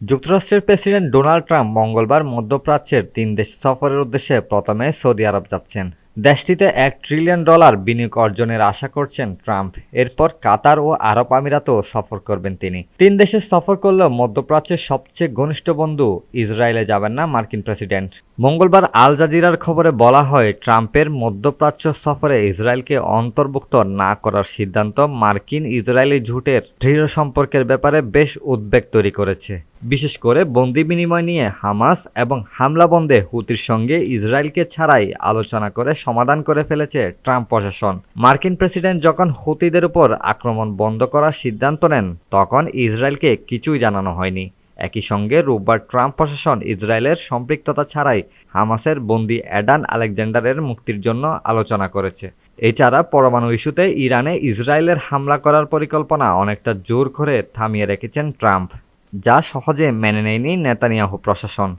যুক্তরাষ্ট্রের president Donald Trump মঙ্গলবার মধ্যপ্রাচ্যের তিন দেশ সফরের উদ্দেশ্যে প্রথমে সৌদি আরব যাচ্ছেন। দেশটিতে এক ট্রিলিয়ন ডলার বিনিয়োগ অর্জনের আশা করছেন ট্রাম্প। এরপর কাতার ও আরব আমিরাতও সফর করবেন তিনি। তিন দেশে সফর করলেও মধ্যপ্রাচ্যের সবচেয়ে ঘনিষ্ঠ বন্ধু ইসরায়েলে যাবেন না মার্কিন প্রেসিডেন্ট। মঙ্গলবার আল জাজিরার খবরে বলা হয়, ট্রাম্পের মধ্যপ্রাচ্য সফরে ইসরায়েলকে অন্তর্ভুক্ত না করার সিদ্ধান্ত মার্কিন ইসরায়েলি ঝুটের দৃঢ় সম্পর্কের ব্যাপারে বেশ উদ্বেগ তৈরি করেছে। বিশেষ করে বন্দি বিনিময় নিয়ে হামাস এবং হামলা বন্ধে হুতির সঙ্গে ইসরায়েলকে ছাড়াই আলোচনা করে সমাধান করে ফেলেছে ট্রাম্প প্রশাসন। মার্কিন প্রেসিডেন্ট যখন হুতিদের উপর আক্রমণ বন্ধ করার সিদ্ধান্ত নেন, তখন ইসরায়েলকে কিছুই জানানো হয়নি। একই সঙ্গে রোববার ট্রাম্প প্রশাসন ইসরায়েলের সম্পৃক্ততা ছাড়াই হামাসের বন্দি অ্যাডান আলেকজান্ডারের মুক্তির জন্য আলোচনা করেছে। এছাড়া পরমাণু ইস্যুতে ইরানে ইসরায়েলের হামলা করার পরিকল্পনা অনেকটা জোর করে থামিয়ে রেখেছেন ট্রাম্প। যা সহজে মেনে নেয়নি নেতানিয়াহু প্রশাসন।